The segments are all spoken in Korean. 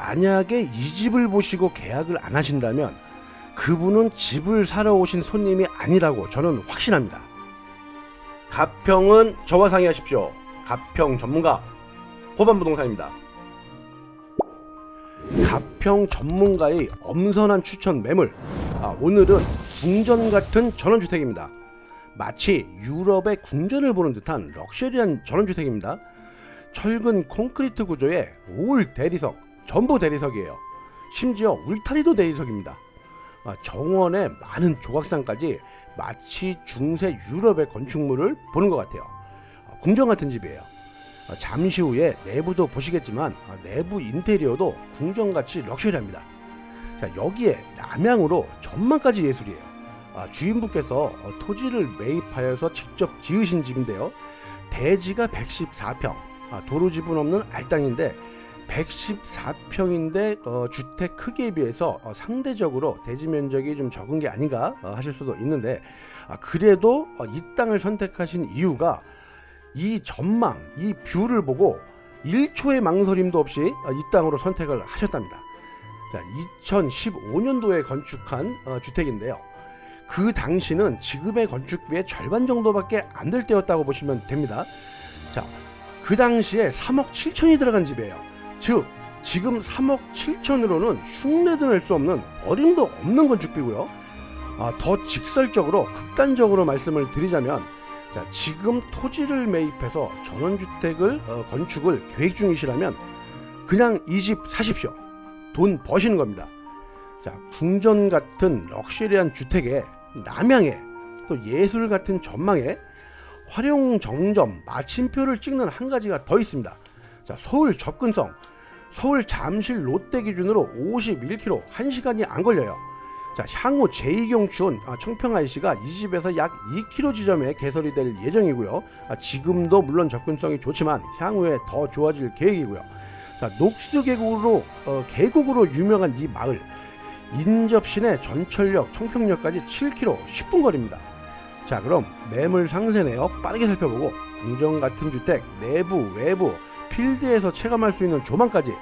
만약에 이 집을 보시고 계약을 안 하신다면 그분은 집을 사러 오신 손님이 아니라고 저는 확신합니다. 가평은 저와 상의하십시오. 가평 전문가 호반부동산입니다. 가평 전문가의 엄선한 추천 매물. 아, 오늘은 궁전 같은 전원주택입니다. 마치 유럽의 궁전을 보는 듯한 럭셔리한 전원주택입니다. 철근 콘크리트 구조의 올 대리석, 전부 대리석이에요. 심지어 울타리도 대리석입니다. 아, 정원의 많은 조각상까지 마치 중세 유럽의 건축물을 보는 것 같아요. 아, 궁전 같은 집이에요. 아, 잠시 후에 내부도 보시겠지만 아, 내부 인테리어도 궁전같이 럭셔리합니다. 자, 여기에 남향으로 전망까지 예술이에요. 아, 주인분께서 어, 토지를 매입하여서 직접 지으신 집인데요. 대지가 114평, 아, 도로 지분 없는 알땅인데 114평인데 어, 주택 크기에 비해서 어, 상대적으로 대지 면적이 좀 적은 게 아닌가 어, 하실 수도 있는데 아, 그래도 어, 이 땅을 선택하신 이유가 이 전망, 이 뷰를 보고 1초의 망설임도 없이 어, 이 땅으로 선택을 하셨답니다. 자, 2015년도에 건축한 어, 주택인데요. 그 당시는 지금의 건축비의 절반 정도밖에 안 될 때였다고 보시면 됩니다. 자, 그 당시에 3억 7천이 들어간 집이에요. 즉, 지금 3억 7천으로는 흉내도 낼 수 없는 어림도 없는 건축비고요. 아, 더 직설적으로 극단적으로 말씀을 드리자면 자, 지금 토지를 매입해서 전원주택을 어, 건축을 계획 중이시라면 그냥 이 집 사십시오. 돈 버시는 겁니다. 자, 궁전 같은 럭셔리한 주택에 남향에 또 예술 같은 전망에 활용 정점 마침표를 찍는 한 가지가 더 있습니다. 자, 서울 접근성. 서울 잠실 롯데 기준으로 51km 1시간이 안 걸려요. 자, 향후 제2경춘 아, 청평IC가 이 집에서 약 2km 지점에 개설이 될 예정이고요. 아, 지금도 물론 접근성이 좋지만 향후에 더 좋아질 계획이고요. 자, 녹수 계곡으로 어, 계곡으로 유명한 이 마을 인접 시내 전철역 청평역까지 7km 10분 거리입니다. 자, 그럼 매물 상세 내역 빠르게 살펴보고 궁전 같은 주택 내부 외부 필드에서 체감할 수 있는 조망까지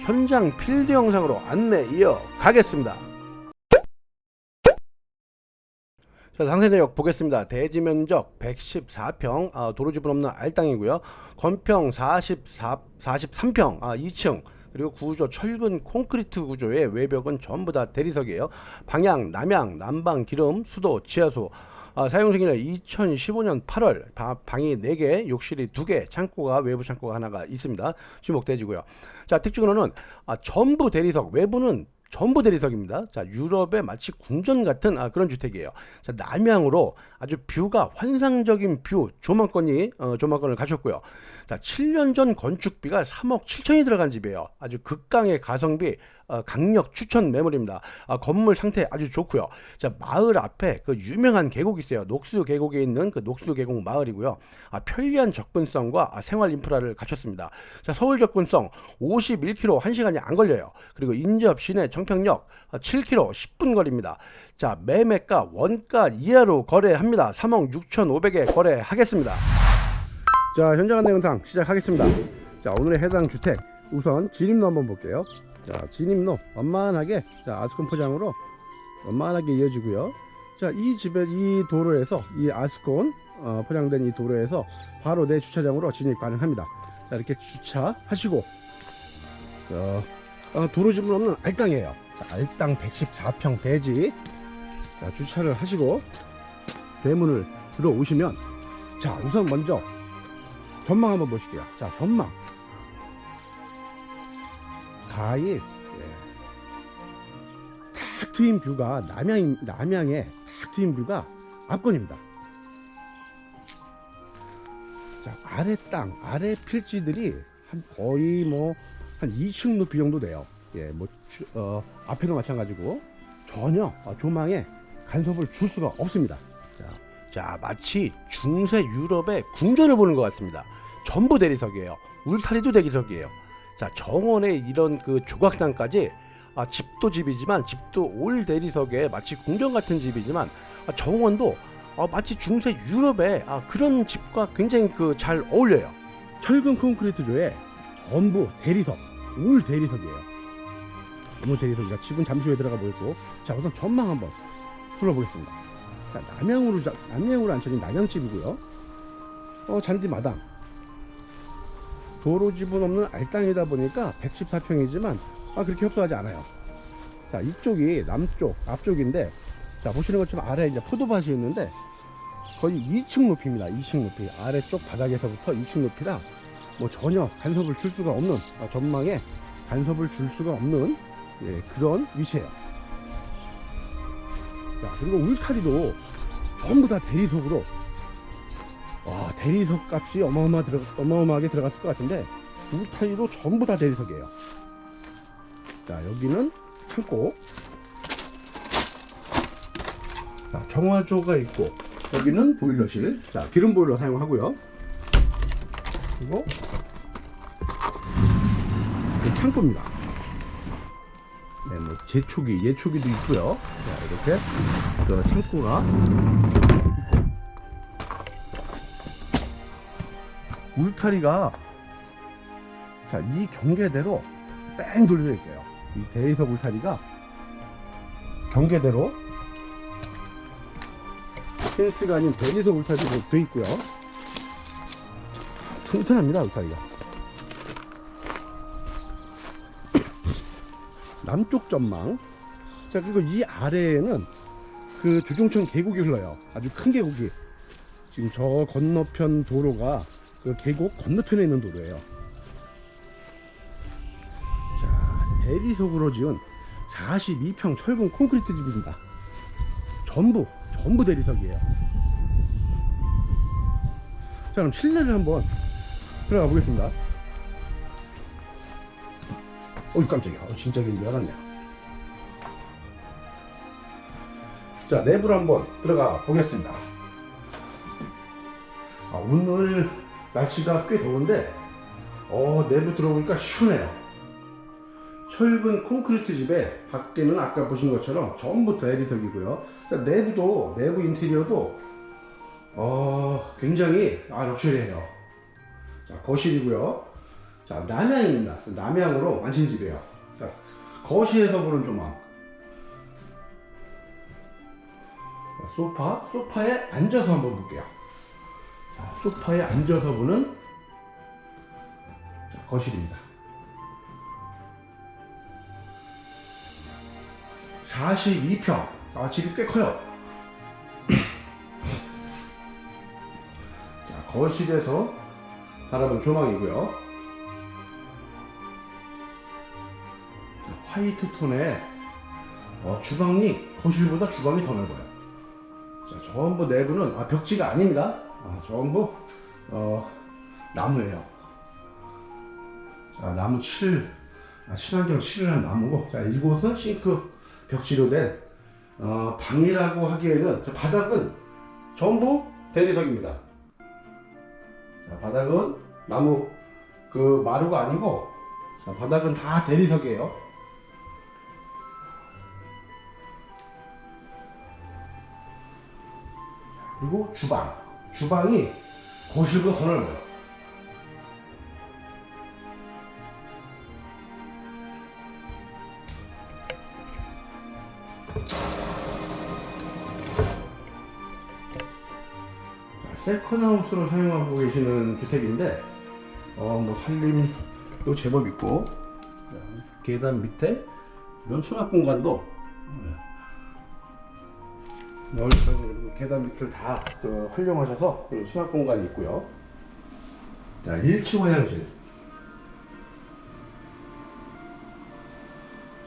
현장 필드 영상으로 안내 이어 가겠습니다. 자, 상세 내역 보겠습니다. 대지 면적 114평, 아, 도로 지분 없는 알땅이고요. 건평 44, 43평, 아, 2층. 그리고 구조 철근 콘크리트 구조의 외벽은 전부 다 대리석이에요. 방향, 남향, 난방, 기름, 수도, 지하수. 아, 사용 생일은 2015년 8월 바- 방이 4개, 욕실이 2개, 창고가 외부 창고가 하나가 있습니다. 주목대지고요. 자, 특징으로는 아, 전부 대리석, 외부는 전부 대리석입니다. 자, 유럽의 마치 궁전 같은 아, 그런 주택이에요. 자, 남향으로 아주 뷰가 환상적인 뷰, 조망권이 어, 조망권을 갖췄고요. 자, 7년 전 건축비가 3억 7천이 들어간 집이에요. 아주 극강의 가성비, 어, 강력 추천 매물입니다. 아, 건물 상태 아주 좋고요. 자, 마을 앞에 그 유명한 계곡이 있어요. 녹수 계곡에 있는 그 녹수 계곡 마을이고요. 아, 편리한 접근성과 아, 생활 인프라를 갖췄습니다. 자, 서울 접근성 51km 1시간이 안 걸려요. 그리고 인접 시내 청평역 아, 7km 10분 거리입니다. 자, 매매가 원가 이하로 거래합니다. 3억 6,500에 거래하겠습니다. 자, 현장 안내 영상 시작하겠습니다. 자, 오늘의 해당 주택 우선 진입로 한번 볼게요. 자, 진입로 완만하게 자, 아스콘 포장으로 완만하게 이어지고요. 자, 이 집에 이 도로에서 이 아스콘 어, 포장된 이 도로에서 바로 내 주차장으로 진입 가능합니다. 자, 이렇게 주차하시고 어, 어, 도로 지분 없는 알땅이에요. 자, 알땅 114평 대지. 자, 주차를 하시고 대문을 들어오시면 자, 우선 먼저 전망 한번 보실게요. 자, 전망. 가히 예. 탁 트인 뷰가 남양 남양에 탁 트인 뷰가 압권입니다. 자, 아래 땅, 아래 필지들이 한 거의 뭐 한 2층 높이 정도 돼요. 예, 뭐 주- 어, 앞에도 마찬가지고 전혀 어, 조망에 간섭을 줄 수가 없습니다. 자, 자, 마치 중세 유럽의 궁전을 보는 것 같습니다. 전부 대리석이에요. 울타리도 대리석이에요. 자, 정원에 이런 그 조각상까지 아, 집도 집이지만 집도 올 대리석에 마치 궁전 같은 집이지만 아, 정원도 아, 마치 중세 유럽의 아, 그런 집과 굉장히 그 잘 어울려요. 철근 콘크리트 조에 전부 대리석, 올 대리석이에요. 너무 대리석이라 집은 잠시 후에 들어가 보겠고. 자 우선 전망 한번 둘러보겠습니다. 자 남향으로 자- 남향으로 앉혀진 남향집이고요. 어 잔디 마당 도로 지분 없는 알땅이다 보니까 114평이지만 아 그렇게 협소하지 않아요. 자 이쪽이 남쪽 앞쪽인데 자 보시는 것처럼 아래 이제 포도밭이 있는데 거의 2층 높이입니다. 2층 높이. 아래쪽 바닥에서부터 2층 높이라 뭐 전혀 간섭을 줄 수가 없는 아, 전망에 간섭을 줄 수가 없는 예, 그런 위치예요. 자 그리고 울타리도 전부 다 대리석으로 와 대리석 값이 어마어마 들어, 어마어마하게 들어갔을 것 같은데 울타리도 전부 다 대리석이에요. 자 여기는 창고. 자 정화조가 있고 여기는 보일러실. 자 기름 보일러 사용하고요. 그리고 이 창고입니다. 네, 뭐 제초기 예초기도 있고요. 자 이렇게 그 창고가 울타리가 자 이 경계대로 뺑 돌려 있어요. 이 대리석 울타리가 경계대로 펜스가 아닌 대리석 울타리로 돼 있고요. 튼튼합니다 울타리가. 남쪽 전망. 자 그리고 이 아래에는 그 주종천 계곡이 흘러요. 아주 큰 계곡이. 지금 저 건너편 도로가 그 계곡 건너편에 있는 도로예요. 자, 대리석으로 지은 42평 철근 콘크리트 집입니다. 전부, 전부 대리석이에요. 자, 그럼 실내를 한번 들어가 보겠습니다. 어이, 깜짝이야. 어, 진짜 괜히 알았네요. 자, 내부로 한번 들어가 보겠습니다. 아, 오늘 날씨가 꽤 더운데 어, 내부 들어보니까 시원해요. 철근 콘크리트 집에 밖에는 아까 보신 것처럼 전부 대리석이고요. 자, 내부도 내부 인테리어도 어, 굉장히 아, 럭셔리해요. 자, 거실이고요. 자, 남향입니다. 남향으로 완신 집이에요. 자, 거실에서 보는 조망. 자, 소파, 소파에 앉아서 한번 볼게요. 자, 소파에 앉아서 보는 자, 거실입니다. 42평. 아, 집이 꽤 커요. 자, 거실에서 바라본 조망이고요. 자, 화이트 톤의 어, 주방이 거실보다 주방이 더 넓어요. 자, 전부 내부는 아, 벽지가 아닙니다. 아, 전부 어, 나무예요. 자, 나무 칠, 아, 친환경 한 나무고, 자, 이곳은 싱크 벽지로 된 어, 방이라고 하기에는 저 바닥은 전부 대리석입니다. 자, 바닥은 나무 그 마루가 아니고, 자, 바닥은 다 대리석이에요. 그리고 주방. 주방이 거실보다 더 넓어요. 세컨하우스로 사용하고 계시는 주택인데, 어, 뭐, 살림도 제법 있고, 자, 계단 밑에 이런 수납 공간도 넓은 그리고 계단 밑을 다 그, 활용하셔서 그 수납 공간이 있고요. 자, 1층 화장실.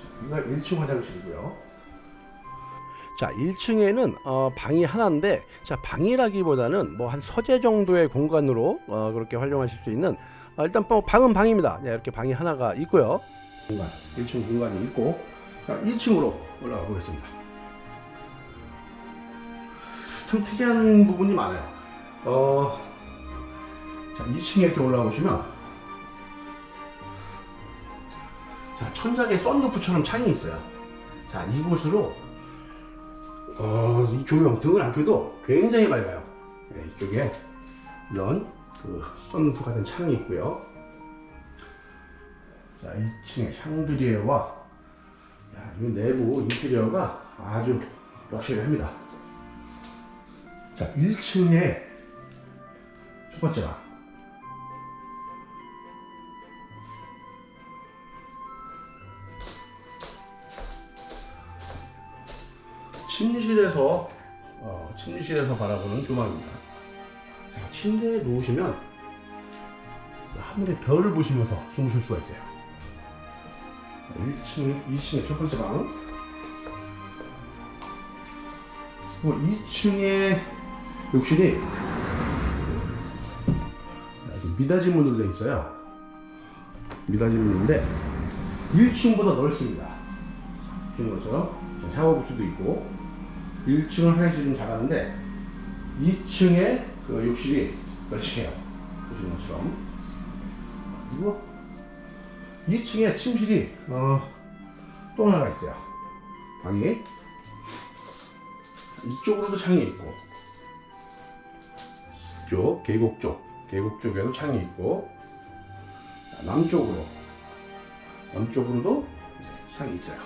자, 여기가 1층 화장실이고요. 자, 1층에는 어, 방이 하나인데, 자, 방이라기보다는 뭐 한 서재 정도의 공간으로 어, 그렇게 활용하실 수 있는 어, 일단 뭐 방은 방입니다. 네, 이렇게 방이 하나가 있고요. 공간, 1층 공간이 있고, 자, 2층으로 올라가 보겠습니다. 참 특이한 부분이 많아요. 어, 자, 2층에 이렇게 올라가 보시면, 자, 천장에 썬루프처럼 창이 있어요. 자, 이곳으로, 어, 이 조명 등을 안 켜도 굉장히 밝아요. 네, 이쪽에 이런 그 썬루프 같은 창이 있고요. 자, 2층에 샹드리에와 야, 이 내부 인테리어가 아주 럭셔리합니다. 자, 1층에 첫 번째 방. 침실에서 어, 침실에서 바라보는 조망입니다. 자, 침대에 누우시면 하늘의 별을 보시면서 주무실 수가 있어요. 1층, 2층의 첫 번째 방. 그리고 2층에 욕실이 미닫이 문으로 되어 있어요. 미닫이 문인데 1층보다 넓습니다. 보시는 것처럼 자, 샤워 부스도 있고 1층은 화장실이 좀 작았는데 2층에 그 욕실이 널찍해요. 보시는 것처럼 그리고 2층에 침실이 어, 또 하나가 있어요. 방이 이쪽으로도 창이 있고 이쪽 계곡 쪽 계곡 쪽에도 창이 있고 자, 남쪽으로 남쪽으로도 창이 있어요.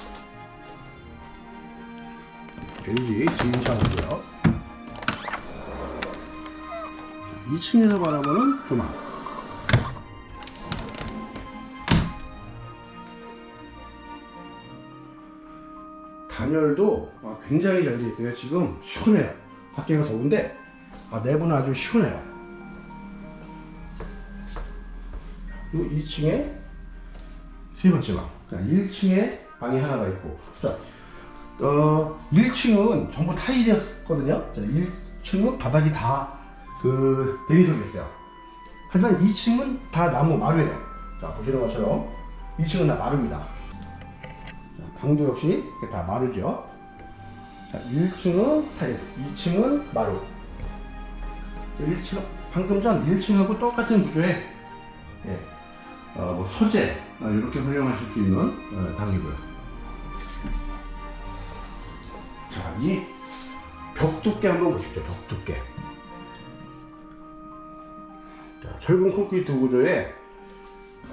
LG 지인창이고요. 2층에서 바라보는 조망. 단열도 아, 굉장히 잘 되어 있어요. 지금 시원해요. 밖에가 더운데 아, 내부는 아주 시원해요. 그리고 2층에 세 번째 방. 1층에 방이 하나가 있고. 자, 어, 1층은 전부 타일이었거든요. 자, 1층은 바닥이 다 그 대리석이었어요. 하지만 2층은 다 나무 마루예요. 자, 보시는 것처럼 2층은 다 마루입니다. 자, 방도 역시 다 마루죠. 자, 1층은 타일, 2층은 마루. 1층, 방금 전 1층하고 똑같은 구조에, 예, 어, 뭐 소재, 어, 이렇게 활용하실 수 있는 어, 방이고요. 자, 이 벽 두께 한번 보십시오. 벽 두께. 자, 철근 콘크리트 구조에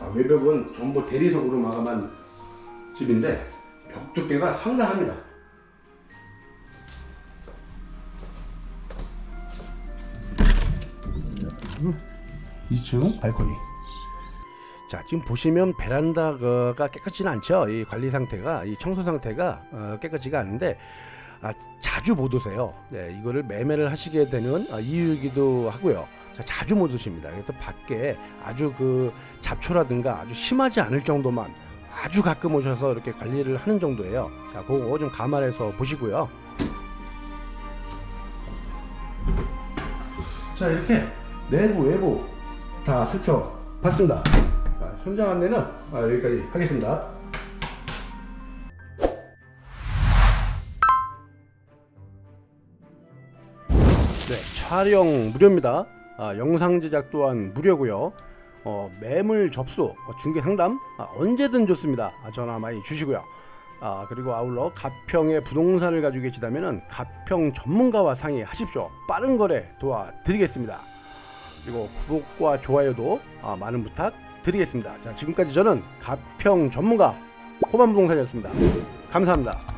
아, 외벽은 전부 대리석으로 마감한 집인데 벽 두께가 상당합니다. 2층 발코니. 자 지금 보시면 베란다가 깨끗지는 않죠. 이 관리 상태가 이 청소 상태가 어, 깨끗지가 않은데 아, 자주 못 오세요. 네, 이거를 매매를 하시게 되는 아, 이유이기도 하고요. 자, 자주 못 오십니다. 그래서 밖에 아주 그 잡초라든가 아주 심하지 않을 정도만 아주 가끔 오셔서 이렇게 관리를 하는 정도예요. 자, 그거 좀 감안해서 보시고요. 자, 이렇게 내부, 외부 다 살펴봤습니다. 자, 현장 안내는 아, 여기까지 하겠습니다. 네, 촬영 무료입니다. 아, 영상 제작 또한 무료고요. 어, 매물 접수, 어, 중개 상담 아, 언제든 좋습니다. 아, 전화 많이 주시고요. 아, 그리고 아울러 가평에 부동산을 가지고 계시다면 가평 전문가와 상의하십시오. 빠른 거래 도와드리겠습니다. 그리고 구독과 좋아요도 아, 많은 부탁 드리겠습니다. 자, 지금까지 저는 가평 전문가 호반부동산이었습니다. 감사합니다.